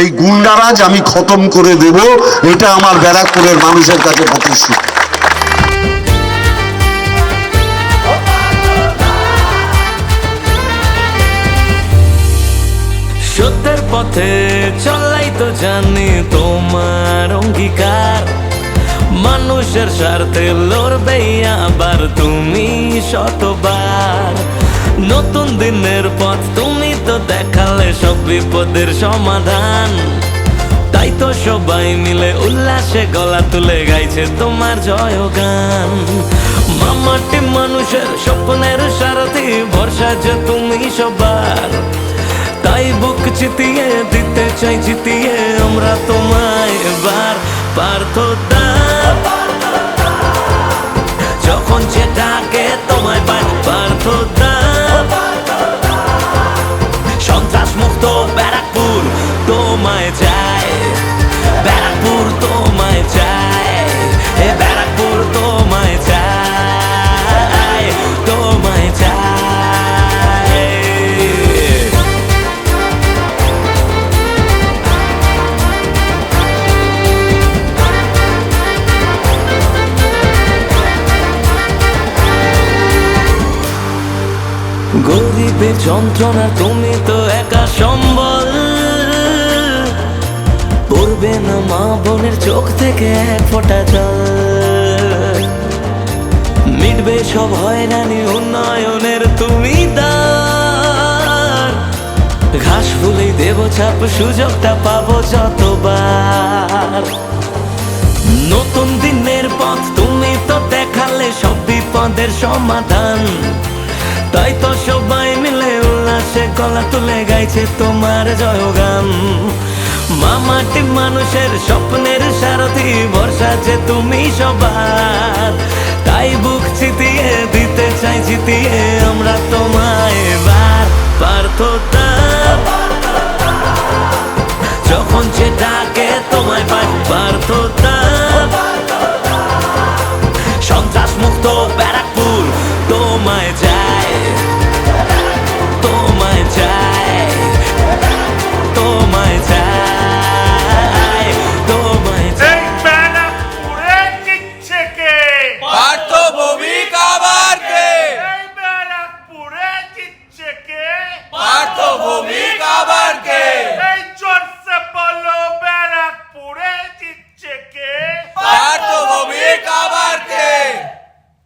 এই গুন্ডারাজ আমি খতম করে দেব, এটা আমার ব্যারাকপুরের মানুষের কাছে প্রতিশ্রুতি সত্যের পথে চলাই তো জানি তোমার অঙ্গীকার। মানুষের স্বার্থে লড়বে আবার তুমি শতবার। নতুন দিনের পথ সব বিপদের সমাধান। তাই তো সবাই মিলে উল্লাসে গলা তুলে গাইছে তোমার জয় গান মামাটি মানুষের স্বপ্নের সারথি, ভরসা যে তুমি সবার। তাই বুক চিতিয়ে দিতে চাই, জিতিয়ে আমরা তোমায় এবার। পার্থতা যখন যেটাকে তোমায় পাই পার্থতা। গরিবের যন্ত্রণা, তুমি তো একা সম্বল। পড়বে না মা বোনের চোখ থেকে এক ফোঁটা জল। মিটবে সব হয় হয়রানি, উন্নয়নের তুমি দার ঘাস ফুলেই দেব চাপ সুযোগটা পাবো যতবার। নতুন দিনের পথ, তুমি তো দেখালে সব বিপদের সমাধান। তাই তো সবাই মিলে উল্লাসে গলা তুলে গাইছে তোমার জয়গান। মামাটি মানুষের স্বপ্নের সারথি যে তুমি সবার। তাই বুক চিতিয়ে দিতে চাই, জিতিয়ে আমরা তোমায় এবার। পার্থতা, যখন যেটাকে তোমায় পাই। পার্থতা সন্ত্রাস মুক্ত ব্যারাক